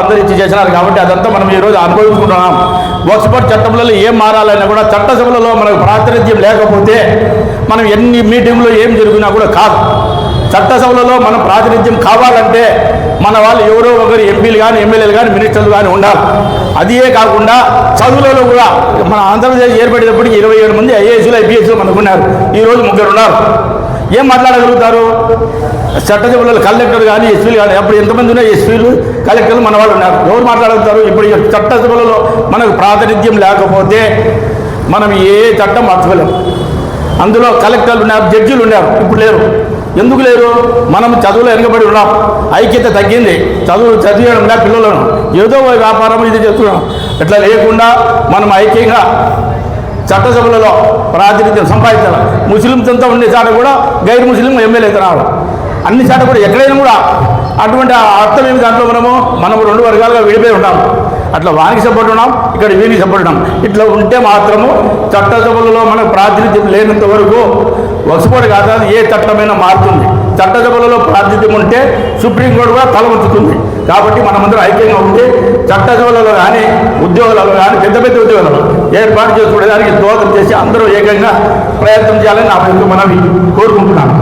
చేసినారు కాబట్టి అదంతా మనం ఈరోజు అనుభవించుకుంటున్నాం. వక్స్బోర్డ్ చట్టంలో ఏం మారాలన్నా కూడా చట్టసభలలో మనకు ప్రాతినిధ్యం లేకపోతే మనం ఎన్ని మీటింగ్లో ఏం జరిగినా కూడా కాదు. చట్టసభలలో మనం ప్రాతినిధ్యం కావాలంటే మన వాళ్ళు ఎవరో ఒకరు ఎంపీలు కానీ ఎమ్మెల్యేలు కానీ మినిస్టర్లు కానీ ఉండాలి. అదే కాకుండా చదువులలో కూడా మన ఆంధ్రప్రదేశ్ ఏర్పడేటప్పటికి ఇరవై ఏడు మంది ఐఏఎస్లు ఐపీఎస్లు మనకు ఉన్నారు. ఈరోజు ముగ్గురు ఉన్నారు. ఏం మాట్లాడగలుగుతారు? చట్టసభలలో కలెక్టర్ కానీ ఎస్పీలు కానీ అప్పుడు ఎంతమంది ఉన్నాయి ఎస్పీలు? కలెక్టర్లు మన వాళ్ళు ఉన్నారు. ఎవరు మాట్లాడగలుగుతారు? ఇప్పుడు ఈ చట్టసభలలో మనకు ప్రాతినిధ్యం లేకపోతే మనం ఏ చట్టం మార్చుకోలేము అందులో కలెక్టర్లు ఉన్నారు జడ్జీలు ఉన్నారు. ఇప్పుడు లేరు. ఎందుకు లేరు? మనం చదువులో వెనుకబడి ఉన్నాం. ఐక్యత తగ్గింది. చదువు చదివడం ఉన్నా పిల్లలను. ఏదో వ్యాపారం ఇది చేస్తున్నాం. ఇట్లా లేకుండా మనం ఐక్యంగా చట్టసభలలో ప్రాతినిధ్యం సంపాదించాలి. ముస్లింస్ అంతా ఉండే చాట కూడా గైర్ ముస్లిం ఎమ్మెల్యే రావడం అన్ని చాట కూడా ఎక్కడైనా కూడా అటువంటి ఆ అర్థం ఏమి దాంట్లో మనము మనము రెండు వర్గాలుగా విడిపోయి ఉంటాము అట్లా వానికి సపోర్ట్ ఉన్నాం ఇక్కడ వీనికి సపోర్ట్ ఉన్నాం. ఇట్లా ఉంటే మాత్రము చట్టసభలలో మనకు ప్రాతినిధ్యం లేనంత వరకు వసపోటు కాదు ఏ చట్టమైనా మారుతుంది చట్టసభలలో ప్రాతినిధ్యం ఉంటే సుప్రీంకోర్టు కూడా తల ఉంచుతుంది కాబట్టి మనమందరం ఐక్యంగా ఉంటే చట్టసభలలో కానీ ఉద్యోగాలలో కానీ పెద్ద పెద్ద ఉద్యోగాలలో ఏర్పాటు చేసుకునేదానికి దోహదం చేసి అందరూ ఏకంగా ప్రయత్నం చేయాలని నా మనవి కోరుకుంటున్నాను.